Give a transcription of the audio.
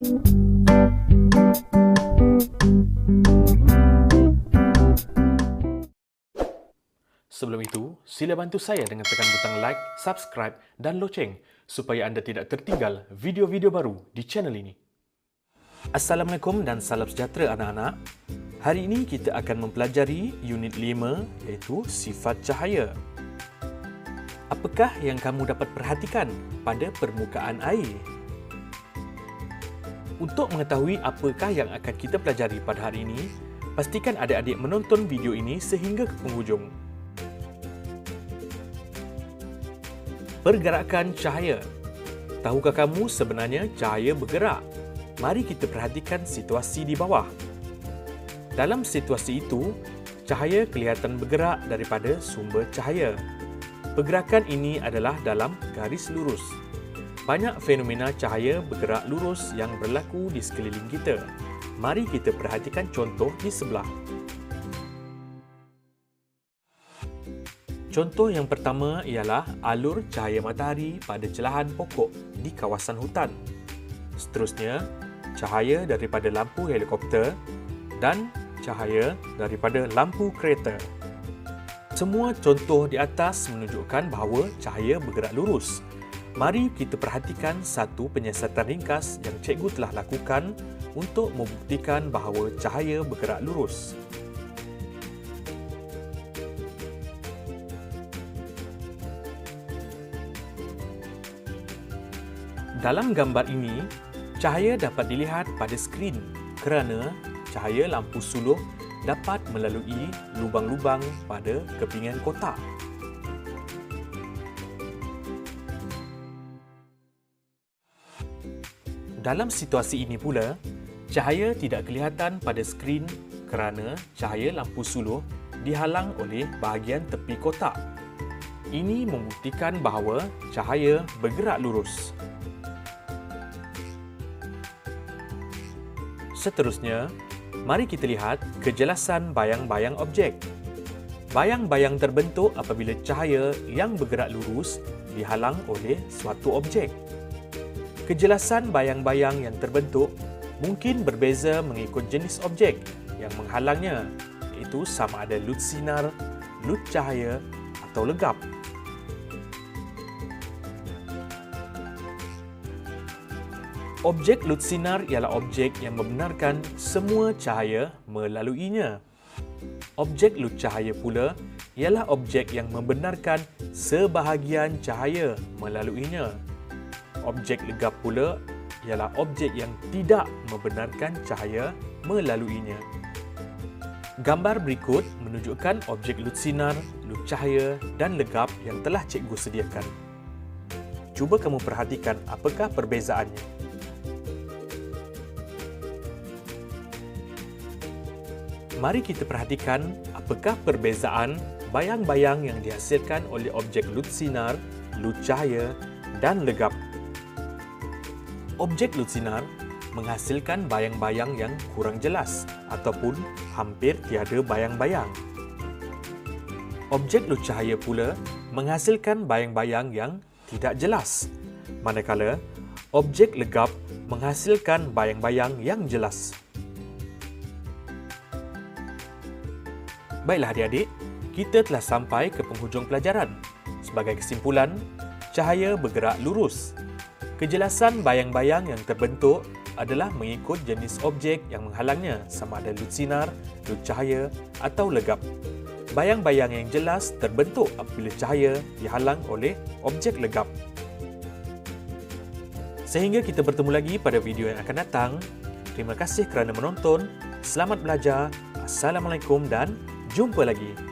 Sebelum itu, sila bantu saya dengan tekan butang like, subscribe dan loceng supaya anda tidak tertinggal video-video baru di channel ini. Assalamualaikum dan salam sejahtera anak-anak. Hari ini kita akan mempelajari unit 5 iaitu sifat cahaya. Apakah yang kamu dapat perhatikan pada permukaan air? Untuk mengetahui apakah yang akan kita pelajari pada hari ini, pastikan adik-adik menonton video ini sehingga ke penghujung. Pergerakan cahaya. Tahukah kamu sebenarnya cahaya bergerak? Mari kita perhatikan situasi di bawah. Dalam situasi itu, cahaya kelihatan bergerak daripada sumber cahaya. Pergerakan ini adalah dalam garis lurus. Banyak fenomena cahaya bergerak lurus yang berlaku di sekeliling kita. Mari kita perhatikan contoh di sebelah. Contoh yang pertama ialah alur cahaya matahari pada celahan pokok di kawasan hutan. Seterusnya, cahaya daripada lampu helikopter dan cahaya daripada lampu kereta. Semua contoh di atas menunjukkan bahawa cahaya bergerak lurus. Mari kita perhatikan satu penyiasatan ringkas yang cikgu telah lakukan untuk membuktikan bahawa cahaya bergerak lurus. Dalam gambar ini, cahaya dapat dilihat pada skrin kerana cahaya lampu suluh dapat melalui lubang-lubang pada kepingan kotak. Dalam situasi ini pula, cahaya tidak kelihatan pada skrin kerana cahaya lampu suluh dihalang oleh bahagian tepi kotak. Ini membuktikan bahawa cahaya bergerak lurus. Seterusnya, mari kita lihat kejelasan bayang-bayang objek. Bayang-bayang terbentuk apabila cahaya yang bergerak lurus dihalang oleh suatu objek. Kejelasan bayang-bayang yang terbentuk mungkin berbeza mengikut jenis objek yang menghalangnya, iaitu sama ada lut sinar, lut cahaya atau legap. Objek lut sinar ialah objek yang membenarkan semua cahaya melaluinya. Objek lut cahaya pula ialah objek yang membenarkan sebahagian cahaya melaluinya. Objek legap pula ialah objek yang tidak membenarkan cahaya melaluinya. Gambar berikut menunjukkan objek lut sinar, lut cahaya dan legap yang telah cikgu sediakan. Cuba kamu perhatikan apakah perbezaannya. Mari kita perhatikan apakah perbezaan bayang-bayang yang dihasilkan oleh objek lut sinar, lut cahaya dan legap. Objek lut sinar menghasilkan bayang-bayang yang kurang jelas ataupun hampir tiada bayang-bayang. Objek lut cahaya pula menghasilkan bayang-bayang yang tidak jelas. Manakala objek legap menghasilkan bayang-bayang yang jelas. Baiklah adik-adik, kita telah sampai ke penghujung pelajaran. Sebagai kesimpulan, cahaya bergerak lurus. Kejelasan bayang-bayang yang terbentuk adalah mengikut jenis objek yang menghalangnya sama ada lut sinar, lut cahaya atau legap. Bayang-bayang yang jelas terbentuk apabila cahaya dihalang oleh objek legap. Sehingga kita bertemu lagi pada video yang akan datang. Terima kasih kerana menonton. Selamat belajar. Assalamualaikum dan Jumpa lagi.